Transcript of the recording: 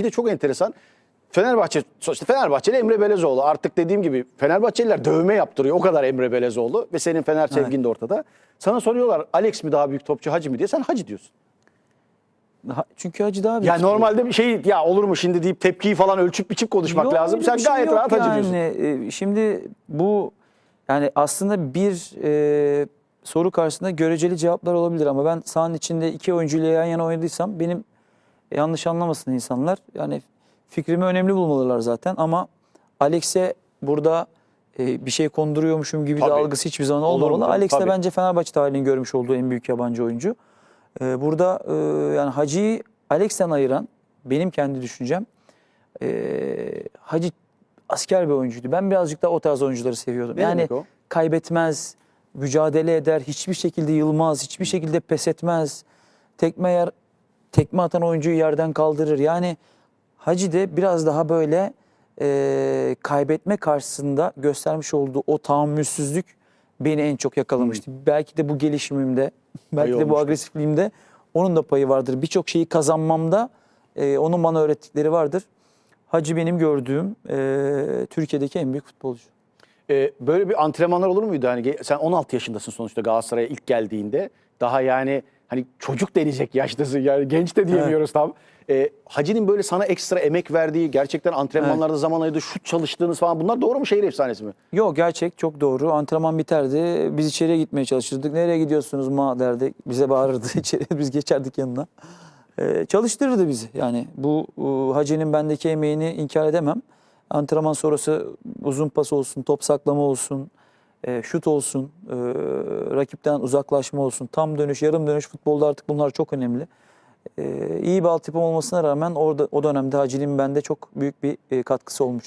Bir de çok enteresan. Fenerbahçe, sonuçta Fenerbahçeli Emre Belezoğlu. Artık dediğim gibi Fenerbahçeliler dövme yaptırıyor. O kadar Emre Belezoğlu ve senin Fener sevgin de ortada. Sana soruyorlar Alex mi daha büyük topçu Hacı mı diye. Sen Hacı diyorsun. Ha- Çünkü Hacı daha büyük. Ya normalde bir şey ya olur mu şimdi deyip tepkiyi falan ölçüp biçip konuşmak Yok, lazım. Sen şey gayet rahat Hacı yani. diyorsun. Ee, Şimdi bu yani aslında bir e, soru karşısında göreceli cevaplar olabilir ama ben sahanın içinde iki oyuncuyla yan yana oynadıysam benim yanlış anlamasın insanlar. Yani fikrimi önemli bulmalılar zaten ama Alex'e burada e, bir şey konduruyormuşum gibi de Tabii. algısı hiçbir zaman olmamalı. Alex de bence Fenerbahçe tarihinin görmüş olduğu en büyük yabancı oyuncu. Ee, burada e, yani Hacı'yı Alex'ten ayıran benim kendi düşüncem e, Hacı asker bir oyuncuydu. Ben birazcık da o tarz oyuncuları seviyordum. Ne yani o? kaybetmez, mücadele eder, hiçbir şekilde yılmaz, hiçbir şekilde pes etmez. Tekme yer, tekme atan oyuncuyu yerden kaldırır. Yani Hacı de biraz daha böyle e, kaybetme karşısında göstermiş olduğu o tahammülsüzlük beni en çok yakalamıştı. Belki de bu gelişimimde, belki de bu agresifliğimde onun da payı vardır. Birçok şeyi kazanmamda e, onun bana öğrettikleri vardır. Hacı benim gördüğüm e, Türkiye'deki en büyük futbolcu. Ee, böyle bir antrenmanlar olur muydu? Hani sen 16 yaşındasın sonuçta Galatasaray'a ilk geldiğinde. Daha yani hani çocuk denecek yaştasın yani genç de diyemiyoruz tam. Ee, Hacı'nın böyle sana ekstra emek verdiği, gerçekten antrenmanlarda zaman ayırdığı, şut çalıştığınız falan bunlar doğru mu şehir efsanesi mi? Yok gerçek çok doğru. Antrenman biterdi. Biz içeriye gitmeye çalışırdık. Nereye gidiyorsunuz ma derdi. Bize bağırırdı içeri. Biz geçerdik yanına. Ee, çalıştırırdı bizi. Yani bu e, Hacı'nın bendeki emeğini inkar edemem. Antrenman sonrası uzun pas olsun, top saklama olsun, e, şut olsun, e, rakipten uzaklaşma olsun, tam dönüş, yarım dönüş futbolda artık bunlar çok önemli. E, iyi bir altyapım olmasına rağmen orada o dönemde Hacı'nın bende çok büyük bir e, katkısı olmuş.